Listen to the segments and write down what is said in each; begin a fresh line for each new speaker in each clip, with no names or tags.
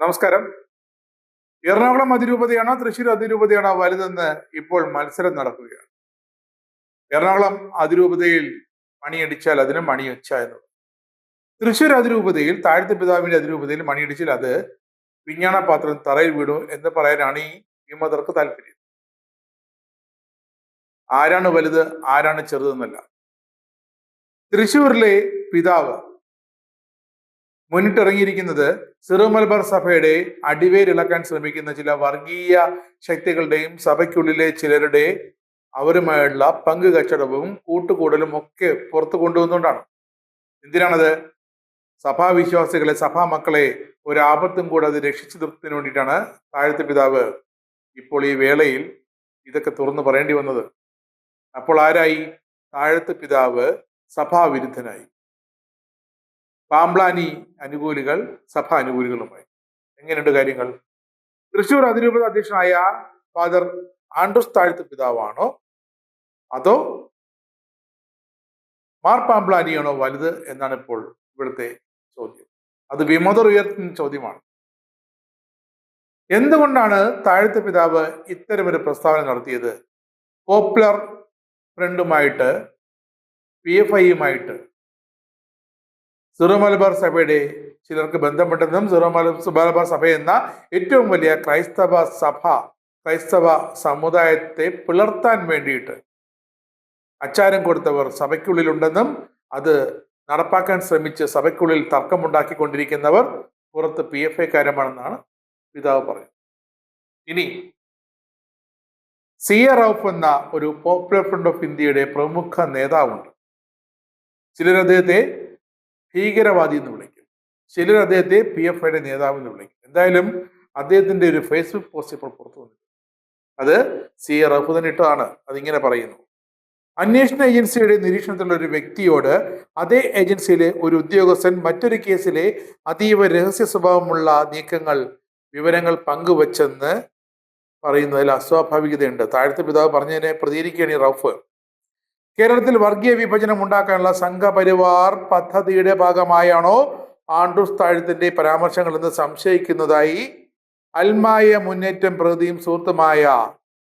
നമസ്കാരം. എറണാകുളം അതിരൂപതയാണോ തൃശ്ശൂർ അതിരൂപതയാണോ വലുതെന്ന് ഇപ്പോൾ മത്സരം നടക്കുകയാണ്. എറണാകുളം അതിരൂപതയിൽ മണിയടിച്ചാൽ അതിന് മണിയൊച്ച എന്ന് തൃശൂർ അതിരൂപതയിൽ താഴത്തെ പിതാവിന്റെ അതിരൂപതയിൽ മണിയടിച്ചാൽ അത് വിഞ്ഞാണ പാത്രം തറയിൽ വീടും എന്ന് പറയാനാണ് ഈ വിമതർക്ക് താല്പര്യം. ആരാണ് വലുത് ആരാണ് ചെറുതെന്നല്ല. തൃശ്ശൂരിലെ പിതാവ് മുന്നിട്ടിറങ്ങിയിരിക്കുന്നത് സിറോ മലബാർ സഭയുടെ അടിവേരിളക്കാൻ ശ്രമിക്കുന്ന ചില വർഗീയ ശക്തികളുടെയും സഭയ്ക്കുള്ളിലെ ചിലരുടെ അവരുമായുള്ള പങ്ക് കച്ചടവും കൂട്ടുകൂടലും ഒക്കെ പുറത്തു കൊണ്ടുവന്നുകൊണ്ടാണ്. എന്തിനാണത്? സഭാവിശ്വാസികളെ സഭാ മക്കളെ ഒരാപത്തും കൂടാതെ രക്ഷിച്ചു നിർത്തുന്നതിന് വേണ്ടിയിട്ടാണ് താഴത്തെ പിതാവ് ഇപ്പോൾ ഈ വേളയിൽ ഇതൊക്കെ തുറന്നു പറയേണ്ടി വന്നത്. അപ്പോൾ ആരായി? താഴത്തെ പിതാവ് സഭാവിരുദ്ധനായി. പാമ്പ്ലാനി അനുകൂലികൾ സഭ അനുകൂലികളുമായി. എങ്ങനെയുണ്ട് കാര്യങ്ങൾ? തൃശൂർ അതിരൂപത അധ്യക്ഷനായ ഫാദർ ആൻഡ്രൂസ് താഴ്ത്ത് പിതാവാണോ? അതോ മാർ പാമ്പ്ലാനിയാണോ വലുത് എന്നാണ് ഇപ്പോൾ ഇവിടുത്തെ ചോദ്യം. അത് വിമതർ ഉയർത്തുന്ന ചോദ്യമാണ്. എന്തുകൊണ്ടാണ് താഴ്ത്ത പിതാവ് ഇത്തരമൊരു പ്രസ്താവന നടത്തിയത്? പോപ്പുലർ ഫ്രണ്ടുമായിട്ട് പി എഫ് ഐയുമായിട്ട് സിറോ മലബാർ സഭയുടെ ചിലർക്ക് ബന്ധപ്പെട്ടെന്നും സിറോ മലബാർ സഭ എന്ന ഏറ്റവും വലിയ ക്രൈസ്തവ സഭ ക്രൈസ്തവ സമുദായത്തെ പിളർത്താൻ വേണ്ടിയിട്ട് അച്ചാരം കൊടുത്തവർ സഭയ്ക്കുള്ളിലുണ്ടെന്നും അത് നടപ്പാക്കാൻ ശ്രമിച്ച് സഭയ്ക്കുള്ളിൽ തർക്കമുണ്ടാക്കിക്കൊണ്ടിരിക്കുന്നവർ പുറത്ത് പി എഫ് ഐക്കാരമാണെന്നാണ് പിതാവ് പറയുന്നത്. ഇനി സി എ റൌഫ് എന്ന ഒരു പോപ്പുലർ ഫ്രണ്ട് ഓഫ് ഇന്ത്യയുടെ പ്രമുഖ നേതാവുണ്ട്. ചിലർ അദ്ദേഹത്തെ ഭീകരവാദി എന്ന് വിളിക്കും. ചിലർ അദ്ദേഹത്തെ പി എഫ് ഐയുടെ നേതാവ് എന്ന് വിളിക്കും. എന്തായാലും അദ്ദേഹത്തിന്റെ ഒരു ഫേസ്ബുക്ക് പോസ്റ്റ് ഇപ്പോൾ പുറത്തു വന്നിട്ടുണ്ട്. അത് സി എ റഹുദൻ ഇട്ടതാണ്. അതിങ്ങനെ പറയുന്നു. അന്വേഷണ ഏജൻസിയുടെ നിരീക്ഷണത്തിലുള്ള ഒരു വ്യക്തിയോട് അതേ ഏജൻസിയിലെ ഒരു ഉദ്യോഗസ്ഥൻ മറ്റൊരു കേസിലെ അതീവ രഹസ്യ സ്വഭാവമുള്ള നീക്കങ്ങൾ വിവരങ്ങൾ പങ്കുവച്ചെന്ന് പറയുന്നതിൽ അസ്വാഭാവികതയുണ്ട്. താഴത്തെ പിതാവ് പറഞ്ഞതിനെ പ്രതികരിക്കുകയാണ് ഈ റഫ്. കേരളത്തിൽ വർഗീയ വിഭജനം ഉണ്ടാക്കാനുള്ള സംഘപരിവാർ പദ്ധതിയുടെ ഭാഗമായാണോ? ആൻഡ്രൂസ് താഴത്തിന്റെ പരാമർശങ്ങൾ എന്ന് സംശയിക്കുന്നതായി അൽമായ മുന്നേറ്റം പ്രതിയും സുഹൃത്തുമായ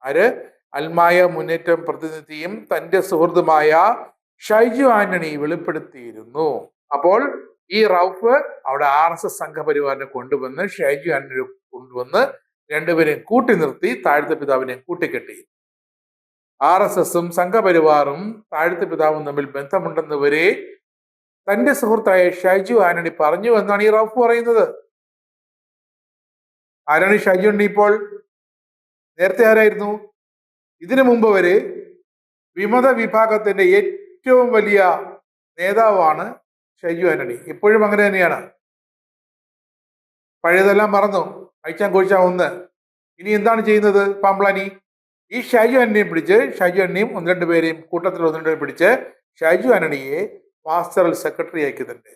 ആര്? അൽമായ മുന്നേറ്റം പ്രതിനിധിയും തന്റെ സുഹൃത്തുമായ ഷൈജു ആന്റണി വെളിപ്പെടുത്തിയിരുന്നു. അപ്പോൾ ഈ റൌഫ് അവിടെ ആർ എസ് എസ് സംഘപരിവാറിനെ കൊണ്ടുവന്ന് ഷൈജു ആന്റണി കൊണ്ടുവന്ന് രണ്ടുപേരെയും കൂട്ടി നിർത്തി താഴ്ത്ത പിതാവിനെ കൂട്ടിക്കെട്ടി. ആർ എസ് എസും സംഘപരിവാറും താഴത്തെ പിതാവും തമ്മിൽ ബന്ധമുണ്ടെന്ന് വരെ തന്റെ സുഹൃത്തായ ഷൈജു ആനണി പറഞ്ഞു എന്നാണ് ഈ റൌഫ് പറയുന്നത്. ആരാണ് ഷൈജു ഉണ്ട് ഇപ്പോൾ. നേരത്തെ ആരായിരുന്നു? ഇതിനു മുമ്പ് വരെ വിമത വിഭാഗത്തിന്റെ ഏറ്റവും വലിയ നേതാവാണ് ഷൈജു ആനണി. ഇപ്പോഴും അങ്ങനെ തന്നെയാണ്. പഴയതെല്ലാം മറന്നു. അയച്ചാൻ കോഴിച്ചാ ഒന്ന്. ഇനി എന്താണ് ചെയ്യുന്നത്? പാമ്പ്ലാനി ഈ ഷൈജു ആന്റണിയെ പിടിച്ച് ഷൈജു ആന്റണിയും ഒന്ന് രണ്ട് പേരെയും കൂട്ടത്തിൽ ഒന്ന് രണ്ട് പേരെ പിടിച്ച് ഷൈജു ആന്റണിയെ പാസ്റ്ററൽ സെക്രട്ടറി ആക്കിയതുണ്ട്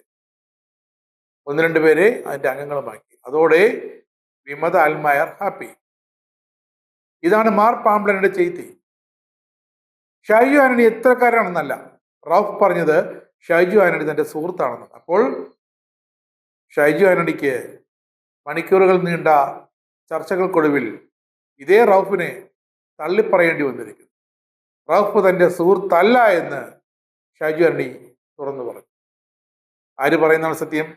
ഒന്ന് രണ്ട് പേരെ അതിന്റെ അംഗങ്ങളുമാക്കി അതോടെ വിമത അൽമായർ ഹാപ്പി. ഇതാണ് മാർ പാമ്പ്ലന്റെ ചെയ്തി. ഷൈജു ആന്റണി എത്രക്കാരാണെന്നല്ല റൌഫ് പറഞ്ഞത് ഷൈജു ആന്റണി തന്റെ സുഹൃത്താണെന്ന്. അപ്പോൾ ഷൈജു ആന്റണിക്ക് മണിക്കൂറുകൾ നീണ്ട ചർച്ചകൾക്കൊടുവിൽ ഇതേ റൌഫിനെ തള്ളിപ്പറയേണ്ടി വന്നിരിക്കുന്നു. റൌഫ് തന്റെ സുഹൃത്തല്ല എന്ന് ഷാജു അണ്ണി തുറന്നു പറഞ്ഞു. ആര് പറയുന്നതാണ് സത്യം?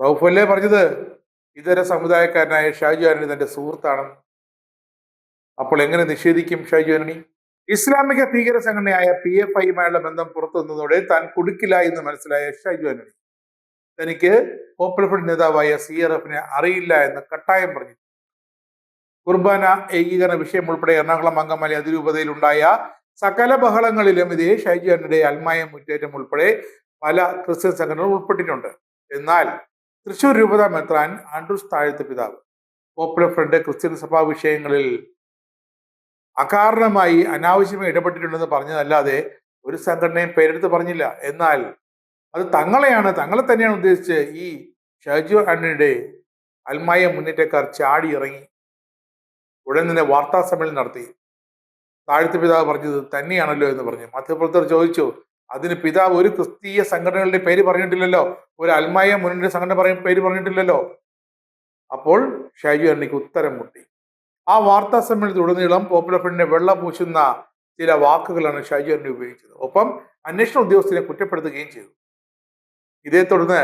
റൌഫ് അല്ലേ പറഞ്ഞത്? ഇതര സമുദായക്കാരനായ ഷാജു അരണി തന്റെ സുഹൃത്താണെന്ന് അപ്പോൾ എങ്ങനെ നിഷേധിക്കും ഷാജു അരണി ഇസ്ലാമിക ഭീകര സംഘടനയായ പി എഫ് ഐയുമായുള്ള ബന്ധം പുറത്തു വന്നതോടെ താൻ കുടുക്കില്ല എന്ന് മനസ്സിലായ ഷാജു അരണി തനിക്ക് പോപ്പുലർ ഫ്രണ്ട് നേതാവായ സി ആർ എഫിനെ അറിയില്ല എന്ന് കട്ടായം പറഞ്ഞു. കുർബാന ഏകീകരണ വിഷയം ഉൾപ്പെടെ എറണാകുളം അങ്കമാലി അതിരൂപതയിലുണ്ടായ സകല ബഹളങ്ങളിലും ഇതേ ഷൈജു അൽമായ മുറ്റേറ്റം ഉൾപ്പെടെ പല ക്രിസ്ത്യൻ സംഘടനകൾ ഉൾപ്പെട്ടിട്ടുണ്ട്. എന്നാൽ തൃശൂർ രൂപത മെത്രാൻ ആൻഡ്രൂസ് താഴത്തെ പിതാവ്. പോപ്പുലർ ഫ്രണ്ട് ക്രിസ്ത്യൻ സഭാ വിഷയങ്ങളിൽ അകാരണമായി അനാവശ്യമായി ഇടപെട്ടിട്ടുണ്ടെന്ന് പറഞ്ഞതല്ലാതെ ഒരു സംഘടനയും പേരെടുത്ത് പറഞ്ഞില്ല. എന്നാൽ അത് തങ്ങളെയാണ് തങ്ങളെ തന്നെയാണ് ഉദ്ദേശിച്ച് ഈ ഷാജു ആന്റണിയുടെ അൽമായ മുന്നേറ്റക്കാർ ചാടി ഇറങ്ങി ഉടൻ തന്നെ വാർത്താ സമ്മേളനം നടത്തി. താഴ്ത്ത പിതാവ് പറഞ്ഞത് തന്നെയാണല്ലോ എന്ന് പറഞ്ഞു. മധ്യപ്രവർത്തകർ ചോദിച്ചു അതിന് പിതാവ് ഒരു ക്രിസ്തീയ സംഘടനകളുടെ പേര് പറഞ്ഞിട്ടില്ലല്ലോ? ഒരു അൽമായ മുന്നണിയുടെ സംഘടന പറയും പേര് പറഞ്ഞിട്ടില്ലല്ലോ? അപ്പോൾ ഷൈജു അണ്ണിക്ക് ഉത്തരം മുട്ടി. ആ വാർത്താ സമ്മേളനത്തിലുടനീളം പോപ്പുലർ ഫ്രണ്ടിനെ വെള്ളം പൂശുന്ന ചില വാക്കുകളാണ് ഷൈജു അണ്ണി ഉപയോഗിച്ചത്. ഒപ്പം അന്വേഷണ ഉദ്യോഗസ്ഥരെ കുറ്റപ്പെടുത്തുകയും ചെയ്തു. ഇതേ തുടർന്ന്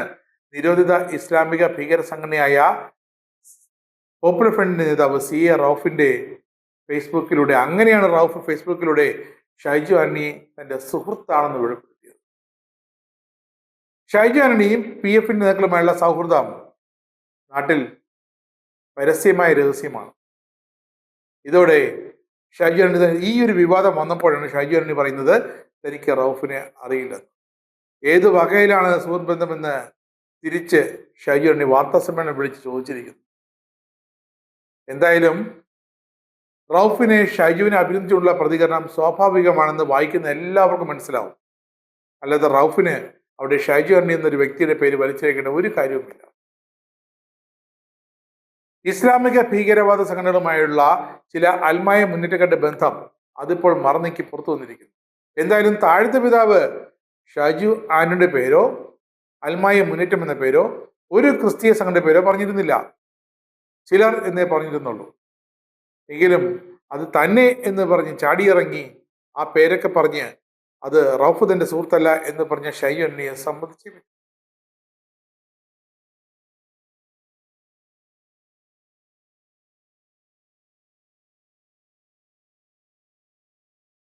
നിരോധിത ഇസ്ലാമിക ഭീകര സംഘടനയായ പോപ്പുലർ ഫ്രണ്ട് നേതാവ് സി എ റൌഫിന്റെ ഫേസ്ബുക്കിലൂടെ അങ്ങനെയാണ് റൌഫ് ഫേസ്ബുക്കിലൂടെ ഷൈജു ആന്റണിയെ തന്റെ സുഹൃത്താണെന്ന് വെളിപ്പെടുത്തിയത്. ഷൈജു ആന്റണിയും പി എഫിന്റെ നേതാക്കളുമായുള്ള സൗഹൃദം നാട്ടിൽ പരസ്യമായ രഹസ്യമാണ്. ഇതോടെ ഷൈജു ആന്റണി ഈ ഒരു വിവാദം വന്നപ്പോഴാണ് ഷൈജു ആന്റണി പറയുന്നത് തനിക്ക് റൌഫിനെ അറിയില്ലെന്ന് ഏത് വകയിലാണ് സുഹൃത്ത് ബന്ധമെന്ന് തിരിച്ച് ഷൈജു ആന്റണി വാർത്താ സമ്മേളനം വിളിച്ച് ചോദിച്ചിരിക്കുന്നു. എന്തായാലും റൌഫിനെ ഷൈജുവിനെ അഭിനന്ദിച്ചുള്ള പ്രതികരണം സ്വാഭാവികമാണെന്ന് വായിക്കുന്ന എല്ലാവർക്കും മനസ്സിലാവും. അല്ലാതെ റൌഫിന് അവിടെ ഷൈജു അണ്ണി എന്നൊരു വ്യക്തിയുടെ പേര് വലിച്ചേക്കേണ്ട ഒരു കാര്യവുമില്ല. ഇസ്ലാമിക ഭീകരവാദ സംഘടനകളുമായുള്ള ചില അൽമായ മുന്നേറ്റക്കാരുടെ ബന്ധം അതിപ്പോൾ മറന്നേക്ക് പുറത്തു വന്നിരിക്കുന്നു. എന്തായാലും താഴ്ത്ത പിതാവ് ഷാജു ആനയുടെ പേരോ അൽമായ മുന്നേറ്റം എന്ന പേരോ ഒരു ക്രിസ്തീയ സംഘടന പേരോ പറഞ്ഞിരുന്നില്ല. ചിലർ എന്നേ പറഞ്ഞിരുന്നുള്ളൂ. എങ്കിലും അത് തന്നെ എന്ന് പറഞ്ഞ് ചാടിയിറങ്ങി ആ പേരൊക്കെ പറഞ്ഞ് അത് റൌഫ് സുഹൃത്തല്ല എന്ന് പറഞ്ഞ ഷൈ എണ്ണിയെ സമ്മതിച്ചു